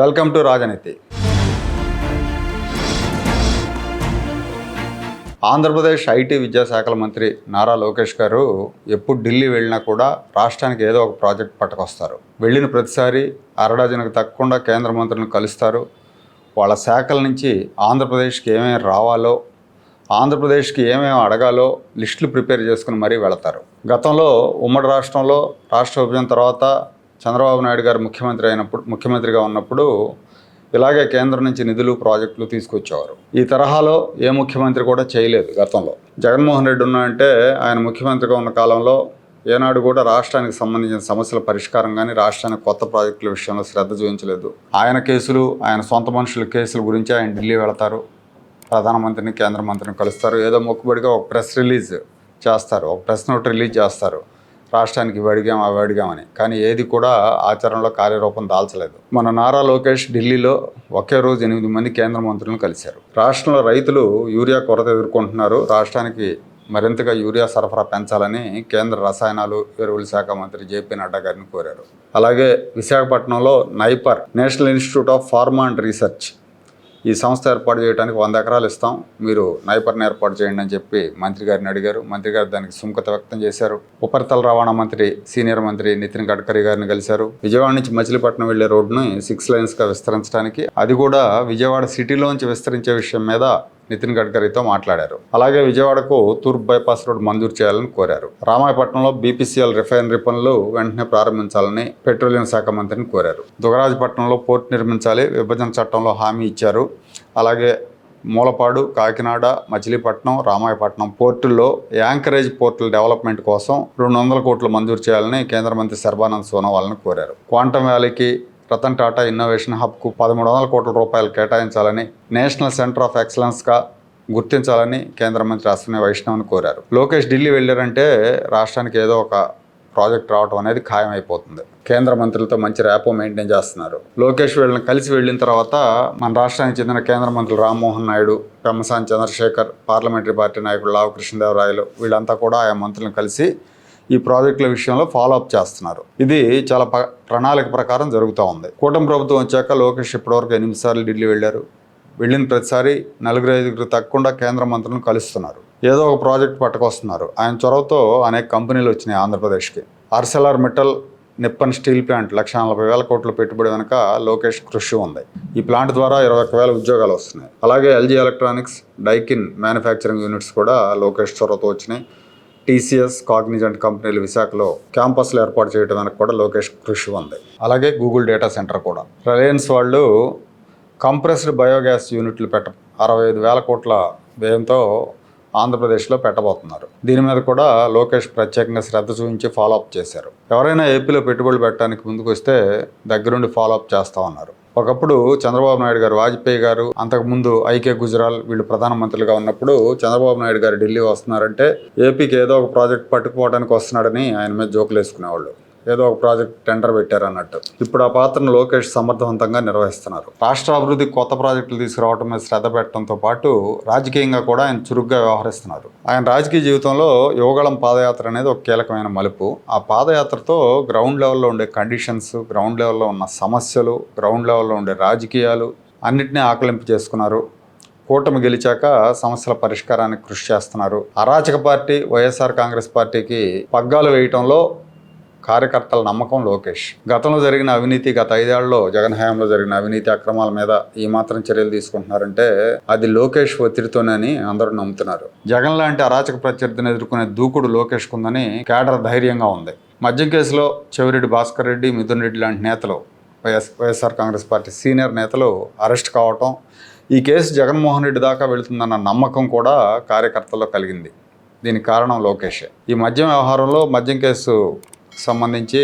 Welcome to రాజనీతి. Andhra Pradesh IT విద్యాశాఖల మంత్రి నారా లోకేష్ గారు ఎప్పుడు ఢిల్లీ వెళ్ళినా కూడా రాష్ట్రానికి ఏదో ఒక ప్రాజెక్ట్ పట్టుకొస్తారు. వెళ్ళిన ప్రతిసారి అరడాజనకు తగ్గకుండా కేంద్ర మంత్రులను కలుస్తారు. వాళ్ళ శాఖల నుంచి ఆంధ్రప్రదేశ్కి ఏమేమి రావాలో ఆంధ్రప్రదేశ్కి ఏమేమి అడగాలో లిస్టులు ప్రిపేర్ చేసుకుని మరీ వెళతారు. గతంలో ఉమ్మడి రాష్ట్రంలో రాష్ట్ర విభజన తర్వాత చంద్రబాబు నాయుడు గారు ముఖ్యమంత్రి అయినప్పుడు ముఖ్యమంత్రిగా ఉన్నప్పుడు ఇలాగే కేంద్రం నుంచి నిధులు ప్రాజెక్టులు తీసుకొచ్చేవారు. ఈ తరహాలో ఏ ముఖ్యమంత్రి కూడా చేయలేదు గతంలో. జగన్మోహన్ రెడ్డి ఉన్నాయంటే ఆయన ముఖ్యమంత్రిగా ఉన్న కాలంలో ఏనాడు కూడా రాష్ట్రానికి సంబంధించిన సమస్యల పరిష్కారం కానీ రాష్ట్రానికి కొత్త ప్రాజెక్టుల విషయంలో శ్రద్ధ చూపించలేదు. ఆయన కేసులు ఆయన సొంత మనుషుల కేసుల గురించి ఆయన ఢిల్లీ వెళతారు. ప్రధానమంత్రిని కేంద్ర మంత్రిని కలుస్తారు. ఏదో మొక్కుబడిగా ఒక ప్రెస్ రిలీజ్ చేస్తారు. ఒక ప్రెస్ నోట్ రిలీజ్ చేస్తారు. రాష్ట్రానికి ఇవి అడిగాం అవి అడిగామని కానీ ఏది కూడా ఆచరణలో కార్యరూపం దాల్చలేదు. మన నారా లోకేష్ ఢిల్లీలో ఒకే రోజు ఎనిమిది మంది కేంద్ర మంత్రులను కలిశారు. రాష్ట్రంలో రైతులు యూరియా కొరత ఎదుర్కొంటున్నారు. రాష్ట్రానికి మరింతగా యూరియా సరఫరా పెంచాలని కేంద్ర రసాయనాలు ఎరువుల శాఖ మంత్రి జేపీ నడ్డా గారిని కోరారు. అలాగే విశాఖపట్నంలో NIPER national institute of pharma and research ఈ సంస్థ ఏర్పాటు చేయడానికి వంద ఎకరాలు ఇస్తాం. మీరు నైపర్ని ఏర్పాటు చేయండి అని చెప్పి మంత్రి గారిని అడిగారు. మంత్రి గారు దానికి సుముఖత వ్యక్తం చేశారు. ఉపరితల రవాణా మంత్రి సీనియర్ మంత్రి నితిన్ గడ్కరీ గారిని కలిశారు. విజయవాడ నుంచి మచిలీపట్నం వెళ్ళే రోడ్డుని సిక్స్ లైన్స్గా విస్తరించడానికి అది కూడా విజయవాడ సిటీలోంచి విస్తరించే విషయం మీద నితిన్ గడ్కరీతో మాట్లాడారు. అలాగే విజయవాడకు తూర్పు బైపాస్ రోడ్ మంజూరు చేయాలని కోరారు. రామాయపట్నంలో బీపీసీఎల్ రిఫైనరీ పనులు వెంటనే ప్రారంభించాలని పెట్రోలియం శాఖ మంత్రిని కోరారు. దుగరాజపట్నంలో పోర్టు నిర్మించాలి విభజన చట్టంలో హామీ ఇచ్చారు. అలాగే మూలపాడు కాకినాడ మచిలీపట్నం రామాయపట్నం పోర్టుల్లో యాంకరేజ్ పోర్టుల డెవలప్మెంట్ కోసం రెండు వందల కోట్లు మంజూరు చేయాలని కేంద్ర మంత్రి సర్బానంద్ సోనోవాల్ని కోరారు. క్వాంటం వ్యాలీకి రతన్ టాటా ఇన్నోవేషన్ హబ్కు పదమూడు వందల కోట్ల రూపాయలు కేటాయించాలని నేషనల్ సెంటర్ ఆఫ్ ఎక్సలెన్స్గా గుర్తించాలని కేంద్ర మంత్రి అశ్విని వైష్ణవ్ని కోరారు. లోకేష్ ఢిల్లీ వెళ్ళారంటే రాష్ట్రానికి ఏదో ఒక ప్రాజెక్ట్ రావడం అనేది ఖాయమైపోతుంది. కేంద్ర మంత్రులతో మంచి ర్యాపో మెయింటైన్ చేస్తున్నారు. లోకేష్ వీళ్ళని కలిసి వెళ్ళిన తర్వాత మన రాష్ట్రానికి చెందిన కేంద్ర మంత్రులు రామ్మోహన్ నాయుడు పెమ్మసాని చంద్రశేఖర్ పార్లమెంటరీ పార్టీ నాయకుడు లావు కృష్ణదేవరాయలు వీళ్ళంతా కూడా ఆయా మంత్రులను కలిసి ఈ ప్రాజెక్టుల విషయంలో ఫాలో అప్ చేస్తున్నారు. ఇది చాలా ప్రణాళిక ప్రకారం జరుగుతూ ఉంది. కూటమి ప్రభుత్వం వచ్చాక లోకేష్ ఇప్పటివరకు ఎనిమిది సార్లు ఢిల్లీ వెళ్ళారు. వెళ్ళిన ప్రతిసారి నలుగురు ఐదుగురు తగ్గకుండా కేంద్ర మంత్రులను కలుస్తున్నారు. ఏదో ఒక ప్రాజెక్ట్ పట్టుకొస్తున్నారు. ఆయన చొరవతో అనేక కంపెనీలు వచ్చినాయి ఆంధ్రప్రదేశ్కి. Arcelor Mittal Nippon steel plant లక్ష నలభై వేల కోట్ల పెట్టుబడి వెనుక లోకేష్ కృషి ఉంది. ఈ ప్లాంట్ ద్వారా ఇరవై ఒక్క వేల ఉద్యోగాలు వస్తున్నాయి. అలాగే LG electronics Daikin manufacturing units కూడా లోకేష్ చొరవతో వచ్చినాయి. టీసీఎస్ కాగ్నిజెంట్ కంపెనీలు విశాఖలో క్యాంపస్లు ఏర్పాటు చేయడం వెనక కూడా లోకేష్ కృషి ఉంది. అలాగే గూగుల్ డేటా సెంటర్ కూడా. రిలయన్స్ వాళ్ళు కంప్రెస్డ్ బయోగ్యాస్ యూనిట్లు పెట్ట అరవై ఐదు వేల కోట్ల వ్యయంతో ఆంధ్రప్రదేశ్లో పెట్టబోతున్నారు. దీని మీద కూడా లోకేష్ ప్రత్యేకంగా శ్రద్ధ చూపించి ఫాలో అప్ చేశారు. ఎవరైనా ఏపీలో పెట్టుబడులు పెట్టడానికి ముందుకు వస్తే దగ్గరుండి ఫాలో అప్ చేస్తా ఉన్నారు. ఒకప్పుడు చంద్రబాబు నాయుడు గారు వాజ్పేయి గారు అంతకుముందు ఐకే గుజరాల్ వీళ్ళు ప్రధానమంత్రులుగా ఉన్నప్పుడు చంద్రబాబు నాయుడు గారు ఢిల్లీ వస్తున్నారంటే ఏపీకి ఏదో ఒక ప్రాజెక్ట్ పట్టుకుపోవడానికి వస్తున్నాడని ఆయన మీద జోకులు వేసుకునేవాళ్ళు. ఏదో ఒక ప్రాజెక్ట్ టెండర్ పెట్టారు అన్నట్టు. ఇప్పుడు ఆ పాత్రను లోకేష్ సమర్థవంతంగా నిర్వహిస్తున్నారు. రాష్ట్ర అభివృద్ధి కొత్త ప్రాజెక్టులు తీసుకురావడం మీద శ్రద్ధ పెట్టడంతో పాటు రాజకీయంగా కూడా ఆయన చురుగ్గా వ్యవహరిస్తున్నారు. ఆయన రాజకీయ జీవితంలో యువగళం పాదయాత్ర అనేది ఒక కీలకమైన మలుపు. ఆ పాదయాత్రతో గ్రౌండ్ లెవెల్లో ఉండే కండిషన్స్ గ్రౌండ్ లెవెల్లో ఉన్న సమస్యలు గ్రౌండ్ లెవెల్లో ఉండే రాజకీయాలు అన్నిటినీ ఆకలింపు చేసుకున్నారు. కూటమి గెలిచాక సమస్యల పరిష్కారానికి కృషి చేస్తున్నారు. అరాచక పార్టీ వైఎస్ఆర్ కాంగ్రెస్ పార్టీకి పగ్గాలు వేయటంలో కార్యకర్తల నమ్మకం లోకేష్. గతంలో జరిగిన అవినీతి గత ఐదేళ్ళలో జగన్ హయాంలో జరిగిన అవినీతి అక్రమాల మీద ఈ మాత్రం చర్యలు తీసుకుంటున్నారంటే అది లోకేష్ ఒత్తిడితోనని అందరూ నమ్ముతున్నారు. జగన్ లాంటి అరాచక ప్రత్యర్థిని ఎదుర్కొనే దూకుడు లోకేష్ కుందని కేడర్ ధైర్యంగా ఉంది. మద్యం కేసులో చెవిరెడ్డి భాస్కర్ రెడ్డి మిథున్ రెడ్డి లాంటి నేతలు YS YSR Congress party senior నేతలు అరెస్ట్ కావటం ఈ కేసు జగన్మోహన్ రెడ్డి దాకా వెళుతుందన్న నమ్మకం కూడా కార్యకర్తల్లో కలిగింది. దీనికి కారణం లోకేష్. ఈ మద్యం వ్యవహారంలో మద్యం కేసు సంబంధించి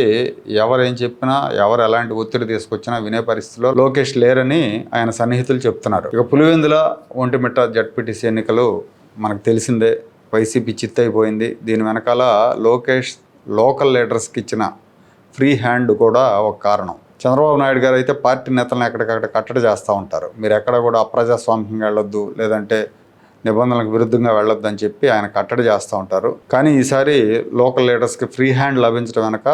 ఎవరు ఏం చెప్పినా ఎవరు ఎలాంటి ఒత్తిడి తీసుకొచ్చినా వినే పరిస్థితిలో లోకేష్ లేరని ఆయన సన్నిహితులు చెప్తున్నారు. ఇక పులివెందుల ఒంటిమిట్ట జడ్పీటీసీ ఎన్నికలు మనకు తెలిసిందే. వైసీపీ చిత్తైపోయింది. దీని వెనకాల లోకేష్ లోకల్ లీడర్స్కి ఇచ్చిన ఫ్రీ హ్యాండ్ కూడా ఒక కారణం. చంద్రబాబు నాయుడు గారు అయితే పార్టీ నేతలను ఎక్కడికక్కడ కట్టడి చేస్తూ ఉంటారు. మీరు ఎక్కడ కూడా అప్రజాస్వామ్యంగా వెళ్ళొద్దు. లేదంటే నిబంధనలకు విరుద్ధంగా వెళ్ళొద్దని చెప్పి ఆయన కట్టడి చేస్తూ ఉంటారు. కానీ ఈసారి లోకల్ లీడర్స్కి ఫ్రీ హ్యాండ్ లభించడం వెనక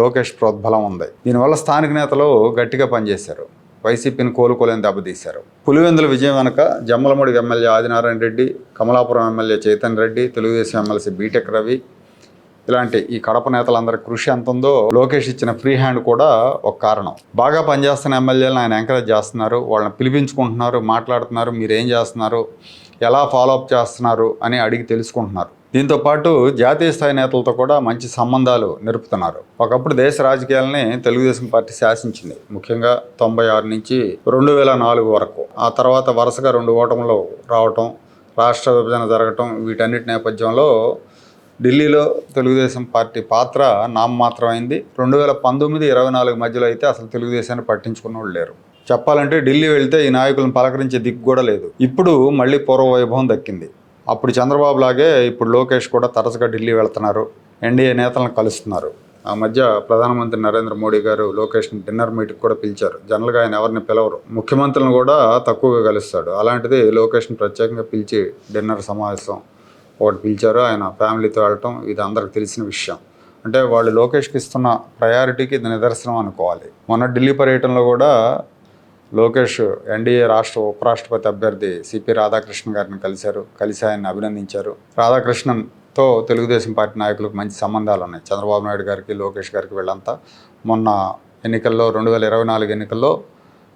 లోకేష్ ప్రోద్బలం ఉంది. దీనివల్ల స్థానిక నేతలు గట్టిగా పనిచేశారు. వైసీపీని కోలుకోలేని దెబ్బతీశారు పులివెందుల విజయం వెనుక Jammalamadugu MLA Adinarayana Reddy Kamalapuram MLA Chaitanya Reddy Telugu Desam MLC B Tech Ravi ఇలాంటి ఈ కడప నేతలందరి కృషి ఎంత ఉందో లోకేష్ ఇచ్చిన ఫ్రీ హ్యాండ్ కూడా ఒక కారణం. బాగా పనిచేస్తున్న ఎమ్మెల్యేలను ఆయన ఎంకరేజ్ చేస్తున్నారు. వాళ్ళని పిలిపించుకుంటున్నారు మాట్లాడుతున్నారు మీరేం చేస్తున్నారు ఎలా ఫాలోఅప్ చేస్తున్నారు అని అడిగి తెలుసుకుంటున్నారు. దీంతో పాటు జాతీయ స్థాయి నేతలతో కూడా మంచి సంబంధాలు నిలుపుతున్నారు. ఒకప్పుడు దేశ రాజకీయాలని తెలుగుదేశం పార్టీ శాసించింది. ముఖ్యంగా తొంభై ఆరు నుంచి రెండు వేల నాలుగు వరకు. ఆ తర్వాత వరుసగా రెండు ఓటములు రావటం రాష్ట్ర విభజన జరగటం వీటన్నిటి నేపథ్యంలో ఢిల్లీలో తెలుగుదేశం పార్టీ పాత్ర నామమాత్రమైంది. రెండు వేల పంతొమ్మిది ఇరవై నాలుగు మధ్యలో అయితే అసలు తెలుగుదేశాన్ని పట్టించుకున్న వాళ్ళు లేరు. చెప్పాలంటే ఢిల్లీ వెళ్తే ఈ నాయకులను పలకరించే దిక్కు కూడా లేదు. ఇప్పుడు మళ్ళీ పూర్వ వైభవం దక్కింది. అప్పుడు చంద్రబాబు లాగే ఇప్పుడు లోకేష్ కూడా తరచుగా ఢిల్లీ వెళ్తున్నారు. ఎన్డీఏ నేతలను కలుస్తున్నారు. ఆ మధ్య ప్రధానమంత్రి నరేంద్ర మోడీ గారు లోకేష్ని డిన్నర్ మీట్ కూడా పిలిచారు. జనరల్గా ఆయన ఎవరిని పిలవరు. ముఖ్యమంత్రులను కూడా తక్కువగా కలుస్తాడు. అలాంటిది లోకేష్ని ప్రత్యేకంగా పిలిచి డిన్నర్ సమావేశం ఒకటి పిలిచారు. ఆయన ఫ్యామిలీతో వెళ్ళటం ఇది అందరికి తెలిసిన విషయం. అంటే వాళ్ళు లోకేష్కి ఇస్తున్న ప్రయారిటీకి ఇది నిదర్శనం అనుకోవాలి. మొన్న ఢిల్లీ పర్యటనలో కూడా లోకేష్ ఎన్డీఏ రాష్ట్ర ఉపరాష్ట్రపతి అభ్యర్థి సిపి రాధాకృష్ణ గారిని కలిశారు. కలిసి ఆయన్ని అభినందించారు. రాధాకృష్ణన్తో తెలుగుదేశం పార్టీ నాయకులకు మంచి సంబంధాలు ఉన్నాయి. చంద్రబాబు నాయుడు గారికి లోకేష్ గారికి వీళ్ళంతా మొన్న ఎన్నికల్లో రెండు వేల ఇరవై నాలుగు ఎన్నికల్లో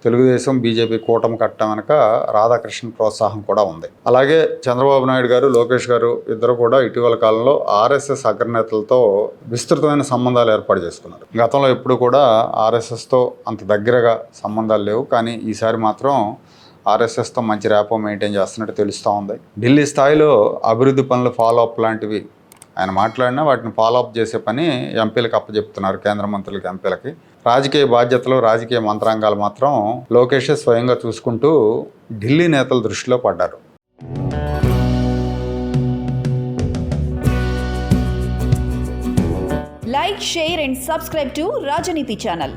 తెలుగుదేశం బీజేపీ కూటమి కట్టడం వెనక రాధాకృష్ణ ప్రోత్సాహం కూడా ఉంది. అలాగే చంద్రబాబు నాయుడు గారు లోకేష్ గారు ఇద్దరు కూడా ఇటీవల కాలంలో ఆర్ఎస్ఎస్ అగ్రనేతలతో విస్తృతమైన సంబంధాలు ఏర్పాటు చేసుకున్నారు. గతంలో ఎప్పుడు కూడా ఆర్ఎస్ఎస్తో అంత దగ్గరగా సంబంధాలు లేవు. కానీ ఈసారి మాత్రం ఆర్ఎస్ఎస్తో మంచి ర్యాపో మెయింటైన్ చేస్తున్నట్టు తెలుస్తూ ఉంది. ఢిల్లీ స్థాయిలో అభివృద్ధి పనులు ఫాలో అప్ లాంటివి ఆయన మాట్లాడినా వాటిని ఫాలో అప్ చేసే పని ఎంపీలకు అప్పచెప్తున్నారు కేంద్ర మంత్రులకి ఎంపీలకి. రాజకీయ బాధ్యతలు రాజకీయ మంత్రాంగాలు మాత్రం లోకేష్ స్వయంగా చూసుకుంటూ ఢిల్లీ నేతల దృష్టిలో పడ్డారు. Like share and subscribe to Rajaneeti channel